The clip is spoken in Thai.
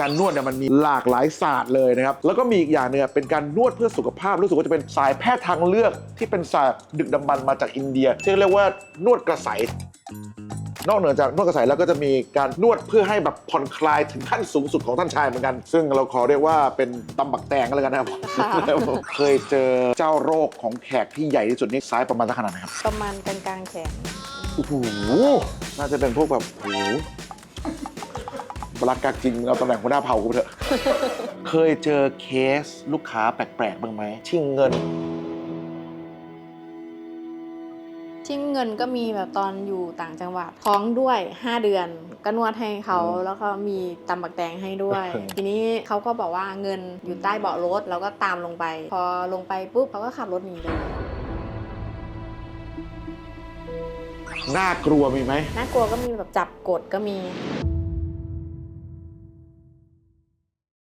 การนวดเนี่ยมันมีหลากหลายศาสตร์เลยนะครับ แล้วก็มีอีกอย่างเนี่ยเป็นการนวดเพื่อสุขภาพรู้สึกว่าจะเป็นสายแพทย์ทางเลือกที่เป็นศาสตร์ดึกดำบรรพ์มาจากอินเดียที่เรียกว่านวดกระใสนอกเหนือจากนวดกระใสแล้วก็จะมีการนวดเพื่อให้แบบผ่อนคลายถึงขั้นสูงสุดของท่านชายเหมือนกัน ซึ่งเราขอเรียกว่าเป็นตำบักแตงกันแล้วกันนะครับค่ะเคยเจอเจ้าโรคของแขกที่ใหญ่ที่สุดนี่ซ้ายประมาณสักขนาดไหนครับ ประมาณกลางๆแขนโอ้โหน่าจะเป็นพวกแบบโอ้โห บลักกักจริงเอาตำแหน่งหัวหน้าเผ่ากูไปเถอะ เคยเจอเคสลูกค้าแปลกๆบ้างไหมชิงเงิน ชิ่งเงินก็มีแบบตอนอยู่ต่างจังหวัดท้องด้วย 5 เดือน ก็นวดให้เขาอืมแล้วก็มีตำบักแตงให้ด้วยอืมทีนี้เขาก็บอกว่าเงินอยู่ใต้เบาะรถเราก็ตามลงไป พอลงไปปุ๊บเขาก็ขับรถหนีเลยน่ากลัวมีไหมน่ากลัวก็มีแบบจับกดก็มี